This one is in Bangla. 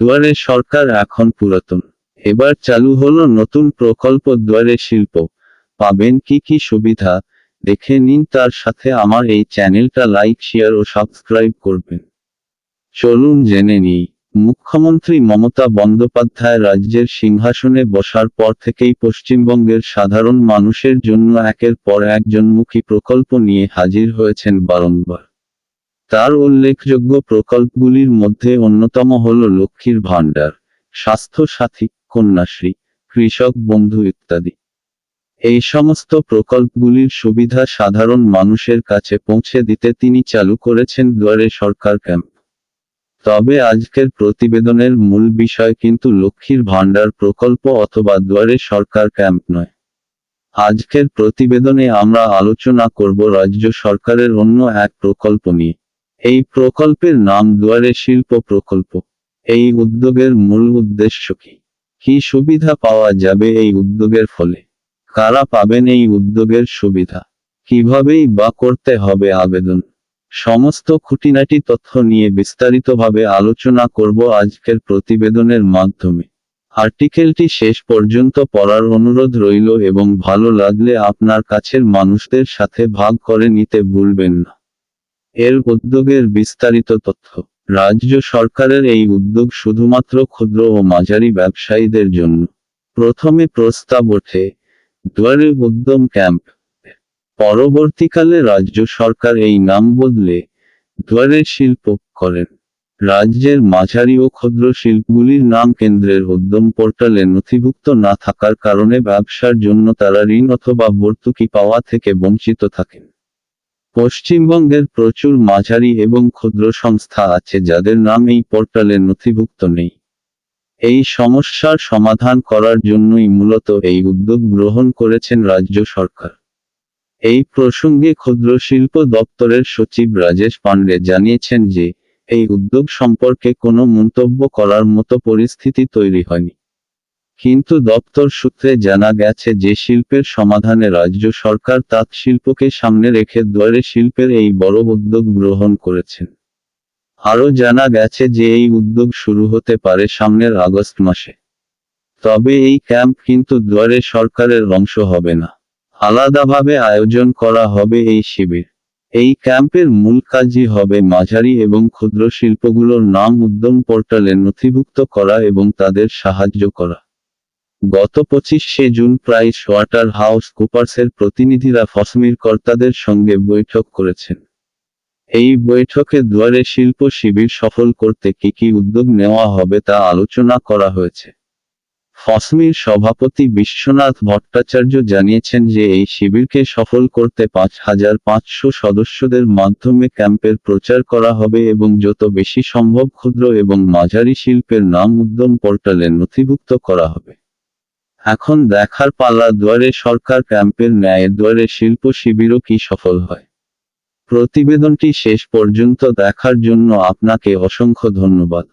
দুয়ারে সরকার এখন পুরাতন। এবার চালু হলো নতুন প্রকল্প দুয়ারে শিল্প। পাবেন কি কি সুবিধা? দেখে নিন তার সাথে আমার এই চ্যানেলটা লাইক, শেয়ার ও সাবস্ক্রাইব করবেন। চলুন জেনে নিই। মুখ্যমন্ত্রী মমতা বন্দ্যোপাধ্যায় রাজ্যের সিংহাসনে বসার পর থেকেই পশ্চিমবঙ্গের সাধারণ মানুষের জন্য একের পর এক জনমুখী প্রকল্প নিয়ে হাজির হয়েছেন বারংবার। তার উল্লেখযোগ্য প্রকল্পগুলির মধ্যে অন্যতম হল লক্ষ্মীর ভাণ্ডার, স্বাস্থ্য সাথী, কন্যাশ্রী, কৃষক বন্ধু ইত্যাদি। এই সমস্ত প্রকল্পগুলির সুবিধা সাধারণ মানুষের কাছে পৌঁছে দিতে তিনি চালু করেছেন দুয়ারে সরকার ক্যাম্প। তবে আজকের প্রতিবেদনের মূল বিষয় কিন্তু লক্ষ্মীর ভাণ্ডার প্রকল্প অথবা দুয়ারে সরকার ক্যাম্প নয়। আজকের প্রতিবেদনে আমরা আলোচনা করব রাজ্য সরকারের অন্য এক প্রকল্প নিয়ে। এই প্রকল্পের নাম দুয়ারে শিল্প প্রকল্প। এই উদ্যোগের মূল উদ্দেশ্য কি? কি সুবিধা পাওয়া যাবে এই উদ্যোগের ফলে? কারা পাবেন এই উদ্যোগের সুবিধা? কিভাবেই বা করতে হবে আবেদন? সমস্ত খুঁটিনাটি তথ্য নিয়ে বিস্তারিতভাবে আলোচনা করব আজকের প্রতিবেদনের মাধ্যমে। আর্টিকেলটি শেষ পর্যন্ত পড়ার অনুরোধ রইল এবং ভালো লাগলে আপনার কাছের মানুষদের সাথে ভাগ করে নিতে ভুলবেন না। এর উদ্যোগের বিস্তারিত তথ্য। রাজ্য সরকারের এই উদ্যোগ শুধুমাত্র ক্ষুদ্র ও মাঝারি ব্যবসায়ীদের জন্য। প্রথমে প্রস্তাব ওঠে, দুয়ারে উদ্যম ক্যাম্প। পরবর্তীকালে রাজ্য সরকার এই নাম বদলে দুয়ারে শিল্প করেন। রাজ্যের মাঝারি ও ক্ষুদ্র শিল্পগুলির নাম কেন্দ্রের উদ্যম পোর্টালে নথিভুক্ত না থাকার কারণে ব্যবসার জন্য তারা ঋণ অথবা ভর্তুকি পাওয়া থেকে বঞ্চিত থাকেন। পশ্চিমবঙ্গের প্রচুর মাঝারি এবং ক্ষুদ্র সংস্থা আছে যাদের নাম এই পোর্টালে নথিভুক্ত নেই। এই সমস্যার সমাধান করার জন্যই মূলত এই উদ্যোগ গ্রহণ করেছেন রাজ্য সরকার। এই প্রসঙ্গে ক্ষুদ্র শিল্প দপ্তরের সচিব রাজেশ পান্ডে জানিয়েছেন যে, এই উদ্যোগ সম্পর্কে কোনো মন্তব্য করার মতো পরিস্থিতি তৈরি হয়নি। কিন্তু দপ্তর সূত্রে জানা গেছে যে শিল্পের সমাধানে রাজ্য সরকার তাঁত শিল্পকে সামনে রেখে দুয়ারে শিল্পের এই বড় উদ্যোগ গ্রহণ করেছেন। আরও জানা গেছে যে এই উদ্যোগ শুরু হতে পারে সামনের আগস্ট মাসে। তবে এই ক্যাম্প কিন্তু দুয়ারে সরকারের অংশ হবে না। আলাদাভাবে আয়োজন করা হবে এই শিবির। এই ক্যাম্পের মূল কাজই হবে মাঝারি এবং ক্ষুদ্র শিল্পগুলোর নাম উদ্যম পোর্টালে নথিভুক্ত করা এবং তাদের সাহায্য করা। গত পঁচিশে জুন প্রাইস ওয়াটার হাউস কুপার্সের প্রতিনিধিরা ফসমির কর্তাদের সঙ্গে বৈঠক করেছেন। এই বৈঠকে দুয়ারে শিল্প শিবির সফল করতে কি কি উদ্যোগ নেওয়া হবে তা আলোচনা করা হয়েছে। ফসমির সভাপতি বিশ্বনাথ ভট্টাচার্য জানিয়েছেন যে এই শিবিরকে সফল করতে পাঁচ হাজার পাঁচশো সদস্যদের মাধ্যমে ক্যাম্পের প্রচার করা হবে এবং যত বেশি সম্ভব ক্ষুদ্র এবং মাঝারি শিল্পের নাম উদ্যম পোর্টালে নথিভুক্ত করা হবে। এখন দেখার পাল্লা দুয়ারে সরকার ক্যাম্পের ন্যায় দুয়ারে শিল্প শিবিরও কি সফল হয়? প্রতিবেদনটি শেষ পর্যন্ত দেখার জন্য আপনাকে অসংখ্য ধন্যবাদ।